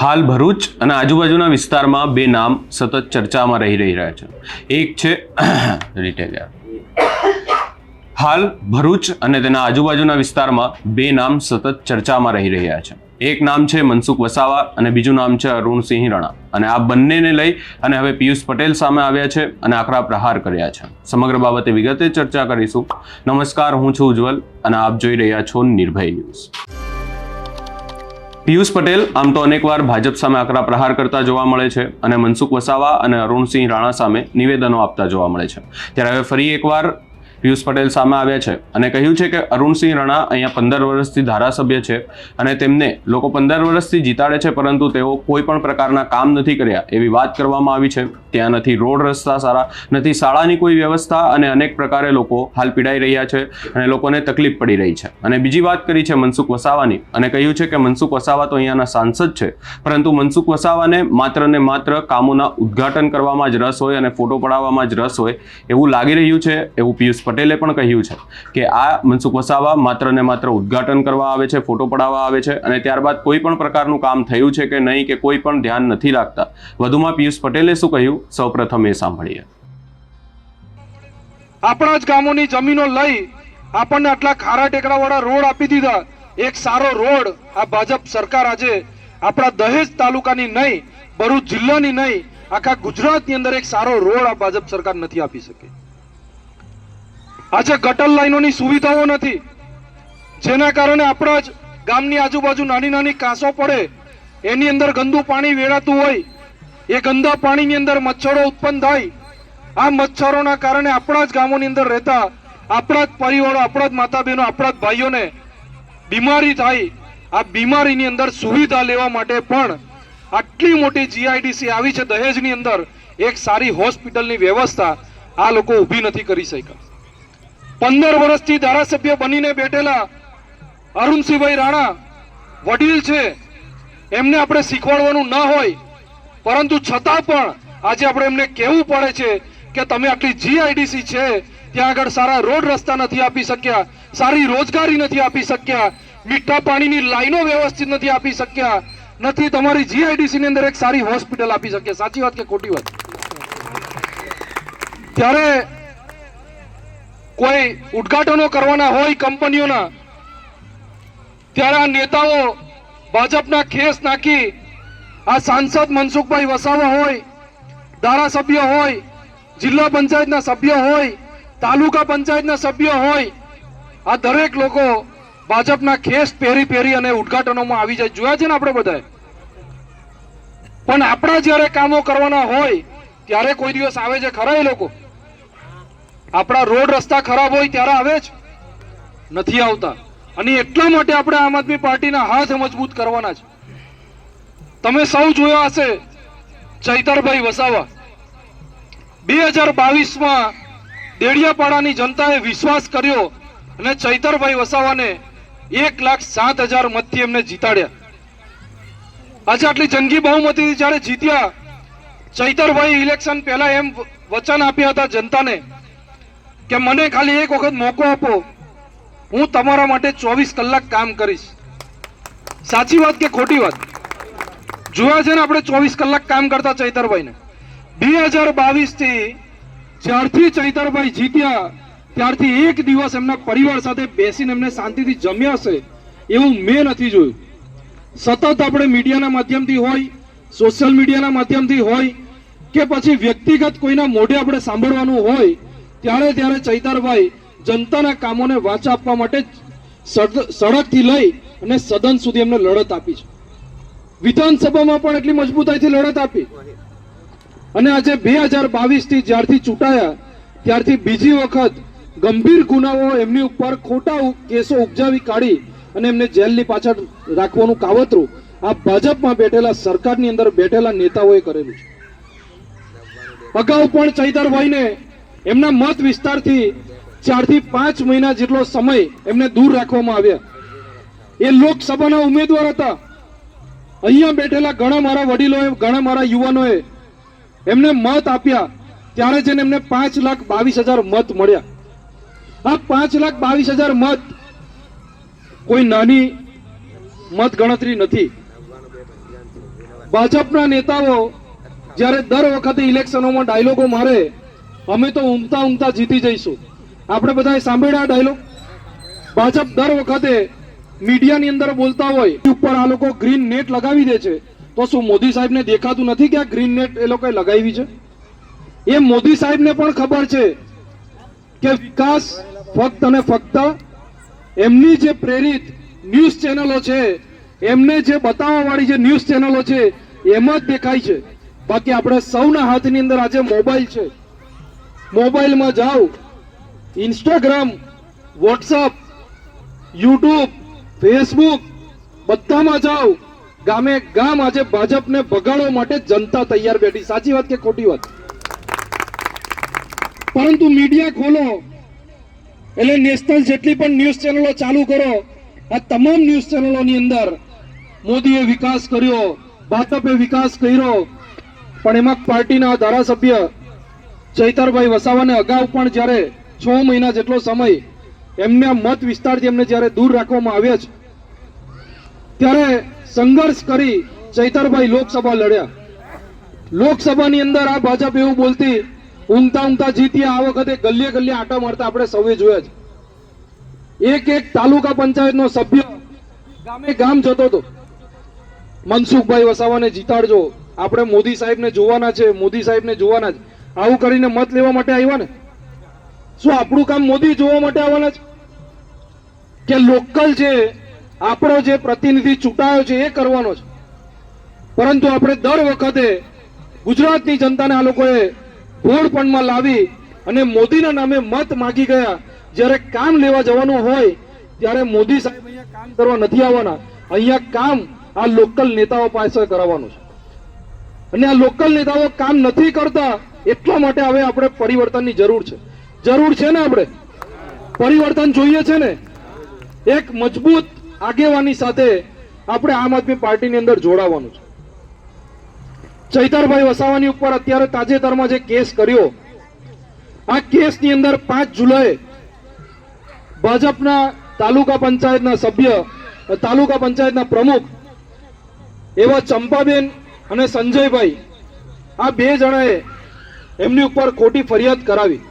હાલ ભરૂચ અને આજુબાજુના વિસ્તારમાં બે નામ સતત ચર્ચામાં રહી રહી રહ્યા છે. એક છે રિટેલ હાલ ભરૂચ અને તેના આજુબાજુના વિસ્તારમાં બે નામ સતત ચર્ચામાં રહી રહ્યા છે. એક નામ છે મનસુખ વસાવા અને બીજું નામ છે અરુણસિંહ રણા. અને આ બંનેને લઈ અને હવે પિયુષ પટેલ સામે આવ્યા છે અને આકરા પ્રહાર કર્યા છે. સમગ્ર બાબતે વિગતે ચર્ચા કરીશું. નમસ્કાર, હું છું ઉજ્જવલ અને આપ જોઈ રહ્યા છો નિર્ભય ન્યૂઝ. પિયુષ પટેલ આમ તો અનેકવાર ભાજપ સામે આકરા પ્રહાર કરતા જોવા મળે છે અને મનસુખ વસાવા અને અરુણસિંહ રાણા સામે નિવેદનો આપતા જોવા મળે છે. ત્યારે હવે ફરી એકવાર પિયુષ પટેલ સામે આવ્યા છે અને કહ્યું છે કે અરુણસિંહ રણા અહીંયા પંદર વર્ષથી ધારાસભ્ય છે અને તેમને લોકો પંદર વર્ષથી જીતાડે છે, પરંતુ તેઓ કોઈ પણ પ્રકારના કામ નથી કર્યા. એવી વાત કરવામાં આવી છે. ત્યાં નથી રોડ રસ્તા સારા, નથી શાળાની કોઈ વ્યવસ્થા અને અનેક પ્રકારે લોકો હાલ પીડાઈ રહ્યા છે અને લોકોને તકલીફ પડી રહી છે. અને બીજી વાત કરી છે મનસુખ વસાવાની અને કહ્યું છે કે મનસુખ વસાવા તો અહીંયાના સાંસદ છે, પરંતુ મનસુખ વસાવાને માત્ર ને માત્ર કામોના ઉદ્ઘાટન કરવામાં જ રસ હોય અને ફોટો પડાવવામાં જ રસ હોય એવું લાગી રહ્યું છે એવું પિયુષ પટેલે પણ કહ્યું છે કે આ મનસુખ વસાવા માત્ર ને માત્ર ઉદ્ઘાટન કરવા આવે છે, ફોટો પડાવવા આવે છે અને ત્યારબાદ કોઈ પણ પ્રકારનું કામ થયું છે કે નહીં કે કોઈ પણ ધ્યાન નથી રાખતા. વધુમાં પિયુષ પટેલે શું કહ્યું? સૌપ્રથમ એ સાંભળીએ. આપણા જ ગામોની જમીનો લઈ આપણને આટલા ખારા ટેકરાવાળા રોડ આપી દીધા. એક સારો રોડ આ ભાજપ સરકાર આજે આપણા દહેજ તાલુકાની નહીં, ભરૂચ જિલ્લાની નહીં, આખા ગુજરાતની અંદર એક સારો રોડ આ ભાજપ સરકાર નથી આપી શકે. આજે ગટર લાઈનોની સુવિધાઓ નથી. જેના કારણે આપણા જ ગામની આજુબાજુ નાની નાની કાંસો પડે. એની અંદર ગંદુ પાણી વેળાતું હોય. એ ગંદા પાણીની અંદર મચ્છરો ઉત્પન્ન થાય. આ મચ્છરોના કારણે આપણા જ ગામોની અંદર રહેતા આપણા જ પરિવારો, આપણા જ માતા બહેનો આપણા જ ભાઈઓને બીમારી થાય. આ બીમારીની અંદર સુવિધા લેવા માટે પણ આટલી મોટી જીઆઈડીસી આવી છે દહેજની અંદર. એક સારી હોસ્પિટલની વ્યવસ્થા આ લોકો ઊભી નથી કરી શક્યા. પંદર વર્ષથી ધારાસભ્ય બનીને બેઠેલા અરુણસિંહભાઈ રાણા વડીલ છે. એમને આપણે શીખવાડવાનું ન હોય, પરંતુ છતાં પણ આજે આપણે એમને કહેવું પડે છે કે તમે આટલી જીઆઈડીસી છે, ત્યાં આગળ સારા રોડ રસ્તા નથી આપી શક્યા, સારી રોજગારી નથી આપી શક્યા, મીઠા પાણીની લાઈનો વ્યવસ્થિત નથી આપી શક્યા, નથી તમારી જીઆઈડીસી ની અંદર એક સારી હોસ્પિટલ આપી શક્યા. સાચી વાત કે ખોટી વાત? ત્યારે કોઈ ઉદઘાટનો કરવાના હોય કંપનીઓના, ત્યારે આ નેતાઓ ભાજપના ખેસ નાખી, આ સાંસદ મનસુખભાઈ વસાવા હોય, ધારાસભ્ય હોય, જિલ્લા પંચાયતના સભ્ય હોય, તાલુકા પંચાયતના સભ્ય હોય, આ દરેક લોકો ભાજપના ખેસ પહેરી પહેરી અને ઉદઘાટનોમાં આવી જાય. જોયા છે ને આપણે બધાએ? પણ આપણા જ્યારે કામો કરવાના હોય, ત્યારે કોઈ દિવસ આવે છે ખરા એ લોકો? આપણા રોડ રસ્તા ખરાબ હોય ત્યારે આવે જ. નથી આવતા. અને એટલા માટે આપણે આમ આદમી પાર્ટીના હાથ મજબૂત કરવાના છે. તમે સૌ જોયા હશે, ચૈતરભાઈ વસાવા. બે હજાર બાવીસમાં દેડિયાપાડાની જનતાએ વિશ્વાસ કર્યો અને ચૈતરભાઈ વસાવાને એક લાખ સાત હજાર મતથી એમને જીતાડ્યા. આજે આટલી જંગી બહુમતીથી જ્યારે જીત્યા ચૈતરભાઈ ઇલેક્શન પહેલા એમ વચન આપ્યા હતા જનતાને. કે મને ખાલી એક વખત મોકો આપો. હું તમારા માટે ચોવીસ કલાક કામ કરીશ. સાચી વાત કે ખોટી વાત? જોયા છે ને આપણે ચોવીસ કલાક કામ કરતા ચૈતરભાઈને. બે હજાર બાવીસથી જ્યારથી ચૈતરભાઈ જીત્યા, ત્યારથી એક દિવસ એમના પરિવાર સાથે બેસીને એમને શાંતિથી જમ્યા છે, એવું મેં નથી જોયું. સતત આપણે મીડિયાના માધ્યમથી હોય, સોશિયલ મીડિયાના માધ્યમથી હોય, કે પછી વ્યક્તિગત કોઈના મોઢે આપણે સાંભળવાનું હોય ત્યારે ત્યારે ચૈતરભાઈ જનતાના કામોને વાચા આપવા માટે સડકથી લઈ અને સદન સુધી એમને લડત આપી છે. વિધાનસભામાં પણ એટલી મજબૂતાઈથી લડત આપી. અને આજે બે હજાર બાવીસથી જ્યારથી ચૂંટાયા, ત્યારથી બીજી વખત ગંભીર ગુનાઓ એમની ઉપર ખોટા કેસો ઉપજાવી કાઢી અને એમને જેલની પાછળ રાખવાનું કાવતરું આ ભાજપમાં બેઠેલા સરકારની અંદર બેઠેલા નેતાઓએ કરેલું છે. અગાઉ પણ ચૈતરભાઈને એમના મત વિસ્તારથી ચારથી પાંચ મહિના જેટલો સમય એમને દૂર રાખવામાં આવ્યા. એ લોકસભાના ઉમેદવાર હતા. અહીંયા બેઠેલા ઘણા મારા વડીલોએ, ઘણા મારા યુવાનોએ એમને મત આપ્યા. ત્યારે જઈને એમને પાંચ લાખ બાવીસ હજાર મત મળ્યા. આ પાંચ લાખ બાવીસ હજાર મત કોઈ નાની મત ગણતરી નથી. ભાજપના નેતાઓ જ્યારે દર વખતે ઇલેક્શનોમાં ડાયલોગો મારે અમે તો ઊંઘતા ઊંઘતા જીતી જઈશું. આપણે બધાએ સાંભળ્યા ડાયલોગ ભાજપ દર વખતે મીડિયાની અંદર બોલતા હોય ઉપર આ લોકો ગ્રીન નેટ લગાવી દે છે. તો શું મોદી સાહેબને દેખાતું નથી કે આ ગ્રીન નેટ એ લોકોએ લગાવી છે? એ મોદી સાહેબને પણ ખબર છે કે વિકાસ ફક્ત અને ફક્ત એમની જે પ્રેરિત ન્યૂઝ ચેનલો છે, એમને જે બતાવવાવાળી જે ન્યૂઝ ચેનલો છે, એમાં જ દેખાય છે. બાકી આપણે સૌના હાથની અંદર આજે મોબાઈલ છે. મોબાઈલમાં જાઓ. ઇન્સ્ટાગ્રામ વોટ્સઅપ યુટ્યુબ ફેસબુક બધામાં જાઓ. ગામે ગામ આજે ભાજપને બગાડવા માટે જનતા તૈયાર બેઠી. સાચી વાત કે ખોટી વાત? પરંતુ મીડિયા ખોલો. એટલે નેશનલ જેટલી પણ ન્યૂઝ ચેનલો ચાલુ કરો. આ તમામ ન્યૂઝ ચેનલોની અંદર મોદીએ વિકાસ કર્યો, ભાજપે વિકાસ કર્યો. પણ એમાં પાર્ટીના ધારાસભ્ય ચૈતરભાઈ વસાવાને અગાઉ પણ જ્યારે છ મહિના જેટલો સમય એમને મત વિસ્તારથી એમને જ્યારે દૂર રાખવામાં આવ્યા છે, ત્યારે સંઘર્ષ કરી ચૈતરભાઈ લોકસભા લડ્યા. લોકસભાની અંદર આ ભાજપ એવું બોલતી, ઊંઘતા ઊંઘતા જીતી, આ વખતે ગલીએ ગલ્લે આટા મારતા આપણે સૌએ જોયા છે. એક એક તાલુકા પંચાયતનો સભ્ય ગામે ગામ જતો હતો. મનસુખભાઈ વસાવાને જીતાડજો, આપણે મોદી સાહેબને જોવાના છે, મોદી સાહેબને જોવાના છે. આવું કરીને મત લેવા માટે આવ્યા ને? શું આપણું કામ મોદી જોવા માટે આવવાના છે? કે લોકલ જે આપણો જે પ્રતિનિધિ ચૂંટાયો છે એ કરવાનો છે? પરંતુ આપણે દર વખતે ગુજરાતની જનતાને આ લોકોએ ભોળપણમાં લાવી અને મોદીના નામે મત માગી ગયા. જ્યારે કામ લેવા જવાનું હોય, ત્યારે મોદી સાહેબ અહીંયા કામ કરવા નથી આવવાના. અહીંયા કામ આ લોકલ નેતાઓ પાસે કરાવવાનું છે. અને આ લોકલ નેતાઓ કામ નથી કરતા એટલા માટે હવે આપણે પરિવર્તનની જરૂર છે. જરૂર છે ને આપણે? પરિવર્તન જોઈએ છે ને? એક મજબૂત આગેવાની સાથે આપણે આમ આદમી પાર્ટીની અંદર જોડાવાનું છે. ચૈતરભાઈ વસાવાની ઉપર અત્યારે તાજેતરમાં જે કેસ કર્યો, આ કેસની અંદર પાંચ જુલાઈ ભાજપના તાલુકા પંચાયતના સભ્ય, તાલુકા પંચાયતના પ્રમુખ એવા ચંપાબેન અને સંજયભાઈ, આ બે જણાએ એમની ઉપર ખોટી ફરિયાદ કરાવી.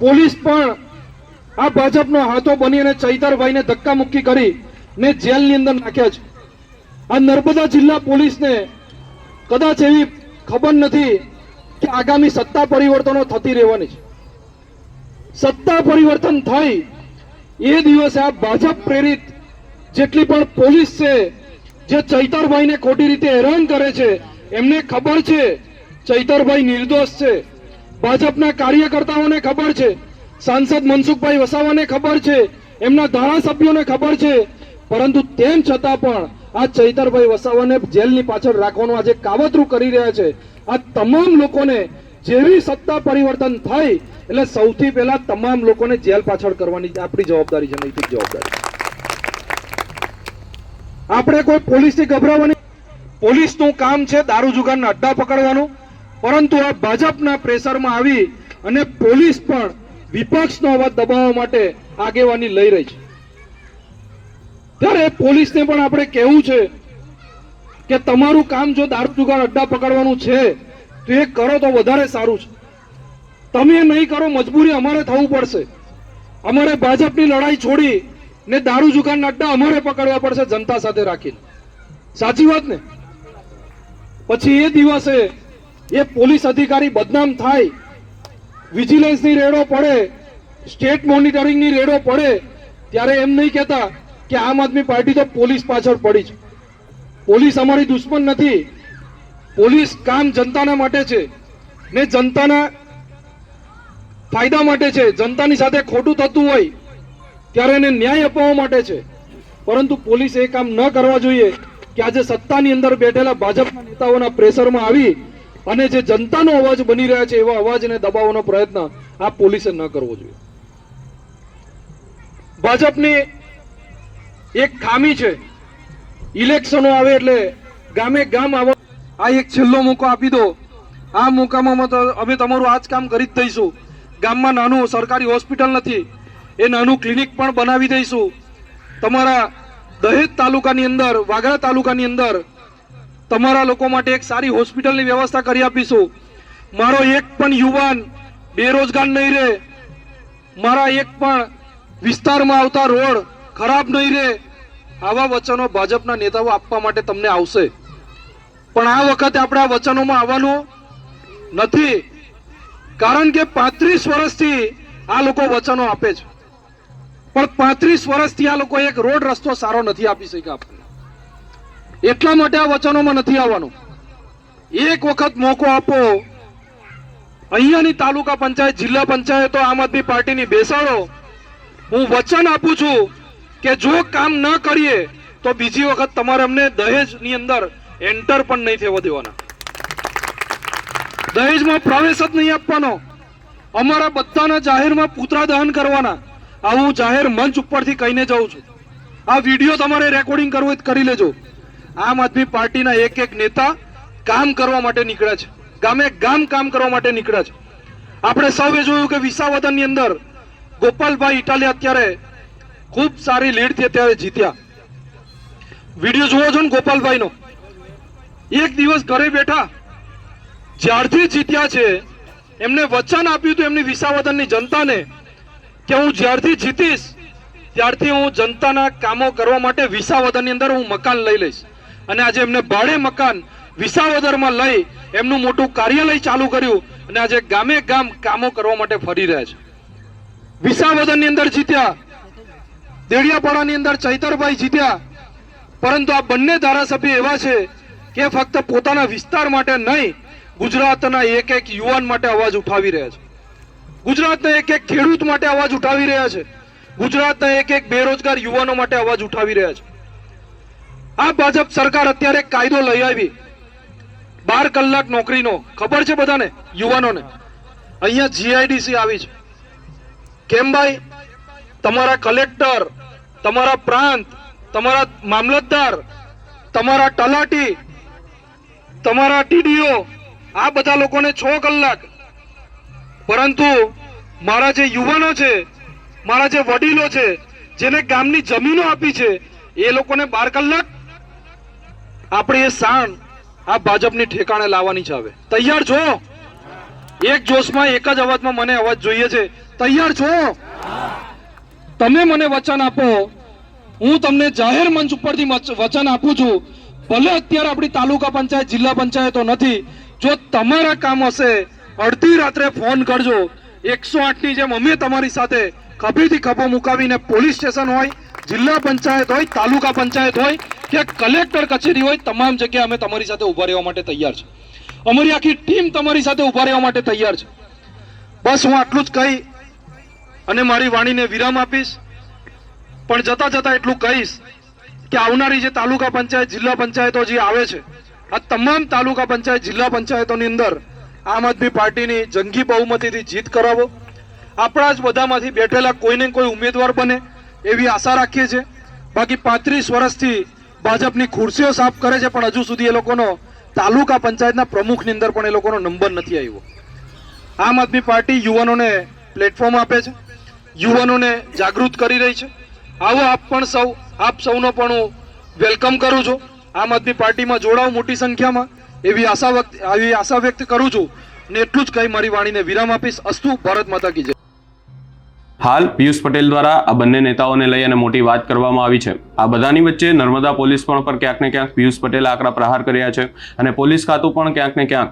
પોલીસ પણ આ ભાજપનો હાથો બની અને ચૈતરભાઈને ધક્કામુક્કી કરી ને જેલની અંદર નાખ્યા છે. આ નર્મદા જિલ્લા પોલીસને કદાચ એવી ખબર નથી કે આગામી સત્તા પરિવર્તનો થતી રહેવાની છે. સત્તા પરિવર્તન થઈ એ દિવસે આ ભાજપ પ્રેરિત જેટલી પણ પોલીસ છે, જે ચૈતરભાઈને ખોટી રીતે હેરાન કરે છે, એમને ખબર છે ચૈતરભાઈ નિર્દોષ છે. ભાજપના કાર્યકર્તાઓને ખબર છે. સાંસદ મનસુખભાઈ વસાવાને ખબર છે. એમના ધારાસભ્યોને ખબર છે. પરંતુ તેમ છતાં પણ આ ચૈતરભાઈ વસાવાને જેલની પાછળ રાખવાનું આજે કાવતરું કરી રહ્યા છે. આ તમામ લોકોને જેવી સત્તા પરિવર્તન થાય, એટલે સૌથી પહેલા તમામ લોકોને જેલ પાછળ કરવાની આપણી જવાબદારી છે, નૈતિક જવાબદારી. આપણે કોઈ પોલીસથી ગભરાવાની પોલીસનું કામ છે દારૂ જુગારના અડ્ડા પકડવાનું. પરંતુ આ ભાજપના પ્રેશરમાં આવી અને પોલીસ પણ વિપક્ષનો અવાજ દબાવવા માટે આગેવાની લઈ રહી છે. ત્યારે પોલીસને પણ આપણે કહેવું છે કે તમારું કામ જો દારૂ જુગાર અડ્ડા પકડવાનું છે, તો એ કરો તો વધારે સારું છે. તમે નહીં કરો, મજબૂરી અમારે થવું પડશે. અમારે ભાજપની લડાઈ છોડી ને દારૂ જુગારના અડ્ડા અમારે પકડવા પડશે જનતા સાથે રાખીને. સાચી વાત ને? પછી એ દિવસે એ પોલીસ અધિકારી બદનામ થાય, વિજિલન્સની રેડો પડે, સ્ટેટ મોનિટરિંગની રેડો પડે, ત્યારે એમ નહીં કહેતા કે આમ આદમી પાર્ટી તો પોલીસ પાછળ પડી છે. પોલીસ અમારી દુશ્મન નથી. પોલીસ કામ જનતાના માટે છે ને જનતાના ફાયદા માટે છે. જનતાની સાથે ખોટું થતું હોય ત્યારે એને ન્યાય અપાવવા માટે છે. પરંતુ પોલીસ એ કામ ન કરવા જોઈએ કે આજે સત્તાની અંદર બેઠેલા ભાજપના નેતાઓના પ્રેશરમાં આવી અને જે જનતાનો અવાજ બની રહ્યા છે એવા અવાજને દબાવવાનો પ્રયત્ન આ પોલીસે ન કરવો જોઈએ. ભાજપની એક ખામી છે. ઇલેક્શનો આવે એટલે ગામે ગામ આવ આ એક છેલ્લો મોકો આપી દો. આ મોકામાં અમે તમારું આ જ કામ કરી જ દઈશું. ગામમાં નાનું સરકારી હોસ્પિટલ નથી. એ નાનું ક્લિનિક પણ બનાવી દઈશું. તમારા દહેજ તાલુકાની અંદર વાગરા તાલુકાની અંદર તમારા લોકો માટે એક સારી હોસ્પિટલની વ્યવસ્થા કરી આપીશું. મારો એક પણ યુવાન બેરોજગાર નહીં રહે. મારા એક પણ વિસ્તારમાં આવતા રોડ ખરાબ નહીં રહે. આવા વચનો ભાજપના નેતાઓ આપવા માટે તમને આવશે. પણ આ વખતે આપણે આ વચનોમાં આવવાનું નથી. કારણ કે પાંત્રીસ વર્ષથી આ લોકો વચનો આપે છે. પણ પાંત્રીસ વર્ષથી આ લોકો એક રોડ રસ્તો સારો નથી આપી શક્યા આપણને એટલા માટે આ વચનોમાં નથી આવવાનું. એક વખત મોકો આપો. અહીંયાની તાલુકા પંચાયત, જિલ્લા પંચાયતો, આમ આદમી પાર્ટીની બેસાડો. હું વચન આપું છું કે જો કામ ન કરીએ, તો બીજી વખત તમારે અમને દહેજની અંદર એન્ટર પણ નહીં થવા દેવાના. દહેજમાં પ્રવેશ જ નહીં આપવાનો. અમારા બધાના જાહેરમાં પૂતરા દહન કરવાના. આવું જાહેર મંચ ઉપરથી કહીને જાઉં છું. આ વીડિયો તમારે રેકોર્ડિંગ કરવું કરી લેજો. આમ આદમી પાર્ટીના એક એક નેતા કામ કરવા માટે નીકળ્યા છે. ગામે ગામ કામ કરવા માટે નીકળ્યા છે. આપણે સૌએ જોયું કે વિસાવદનની અંદર ગોપાલભાઈ ઇટાલિયા અત્યારે ખૂબ સારી લીડથી અત્યારે જીત્યા. વીડિયો જોવો છો ને ગોપાલભાઈનો? એક દિવસ ઘરે બેઠા જ્યારથી જીત્યા છે, એમને વચન આપ્યું હતું એમની વિસાવદનની જનતાને કે હું જ્યારથી જીતીશ, ત્યારથી હું જનતાના કામો કરવા માટે વિસાવદનની અંદર હું મકાન લઈ લઈશ. અને આજે એમને ભાડે મકાન વિસાવદરમાં લઈ એમનું મોટું કાર્યાલય ચાલુ કર્યું અને આજે ગામે ગામ કામો કરવા માટે ફરી રહ્યા છે. વિસાવદરની અંદર જીત્યા, દેડિયાપાડાની અંદર ચૈતરભાઈ જીત્યા, પરંતુ આ બંને ધારાસભ્ય એવા છે કે ફક્ત પોતાના વિસ્તાર માટે નહીં, ગુજરાતના એક એક યુવાન માટે અવાજ ઉઠાવી રહ્યા છે. ગુજરાતના એક એક ખેડૂત માટે અવાજ ઉઠાવી રહ્યા છે. ગુજરાતના એક એક બેરોજગાર યુવાનો માટે અવાજ ઉઠાવી રહ્યા છે. આ ભાજપ સરકાર અત્યારે કાયદો લઈ આવી. બાર કલાક નોકરીનો. ખબર છે બધાને? યુવાનોને. અહીંયા જીઆઈડીસી આવી છે. કેમ ભાઈ? તમારા કલેક્ટર, તમારા પ્રાંત, તમારા મામલતદાર, તમારા તલાટી, તમારા ટીડીઓ આ બધા લોકોને છ કલાક. પરંતુ મારા જે યુવાનો છે, મારા જે વડીલો છે, જેને ગામની જમીનો આપી છે, એ લોકોને બાર કલાક આપણે શાન આ ભાજપની ઠેકાણે લાવવાની છે હવે તૈયાર છો? એક જોશમાં એક જ અવાજમાં મને અવાજ જોઈએ છે. તૈયાર છો? તમે મને વચન આપો. હું તમને જાહેર મંચ ઉપરથી વચન આપું છું. ભલે અત્યારે આપણી તાલુકા પંચાયત, જિલ્લા પંચાયતો નથી. જો તમારા કામ હશે, અડધી રાત્રે ફોન કરજો. એકસો આઠની જેમ અમે તમારી સાથે ખભેથી ખભો મુકાવીને પોલીસ સ્ટેશન હોય જિલ્લા પંચાયત હોય, તાલુકા પંચાયત હોય કે કલેક્ટર કચેરી હોય, તમામ જગ્યાએ અમે તમારી સાથે ઊભા રહેવા માટે તૈયાર છે. અમારી આખી ટીમ તમારી સાથે ઊભા રહેવા માટે તૈયાર છે. બસ હું આટલું જ કહી અને મારી વાણીને વિરામ આપીશ. પણ જતા જતા એટલું કહીશ કે આવનારી જે તાલુકા પંચાયત, જિલ્લા પંચાયતો જે આવે છે, આ તમામ તાલુકા પંચાયત, જિલ્લા પંચાયતોની અંદર આમ આદમી પાર્ટીની જંગી બહુમતીથી જીત કરાવો. આપણા જ બધામાંથી બેઠેલા કોઈને કોઈ ઉમેદવાર બને. એવી આશા રાખીએ છીએ. બાકી પાંત્રીસ વર્ષથી ભાજપની ખુરશીઓ સાફ કરે છે, પણ હજુ સુધી એ લોકોનો તાલુકા પંચાયતના પ્રમુખની અંદર પણ એ લોકોનો નંબર નથી આવ્યો. આમ આદમી પાર્ટી યુવાનોને પ્લેટફોર્મ આપે છે, યુવાનોને જાગૃત કરી રહી છે. આવો આપ પણ સૌ, આપ સૌનો પણ હું વેલકમ કરું છું. આમ આદમી પાર્ટીમાં જોડાવ મોટી સંખ્યામાં. એવી આશા વ્યક્ત આવી આશા વ્યક્ત કરું છું. ને એટલું જ કહી મારી વાણીને વિરામ આપીશ. અસ્તુ ભારત માતા કી જય. હાલ પિયુષ પટેલ દ્વારા આ બંને નેતાઓને લઈ અને મોટી વાત કરવામાં આવી છે. આ બધાની વચ્ચે નર્મદા પોલીસ પણ પર ક્યાંક ને ક્યાંક પિયુષ પટેલ આકરા પ્રહાર કર્યા છે અને પોલીસ ખાતું પણ ક્યાંક ને ક્યાંક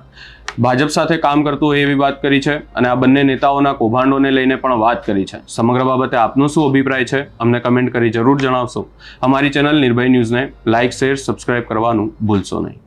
ભાજપ સાથે કામ કરતું હોય એવી વાત કરી છે અને આ બંને નેતાઓના કૌભાંડોને લઈને પણ વાત કરી છે. સમગ્ર બાબતે આપનો શું અભિપ્રાય છે અમને કમેન્ટ કરી જરૂર જણાવશો. અમારી ચેનલ નિર્ભય ન્યૂઝને લાઇક શેર, સબસ્ક્રાઇબ કરવાનું ભૂલશો નહીં.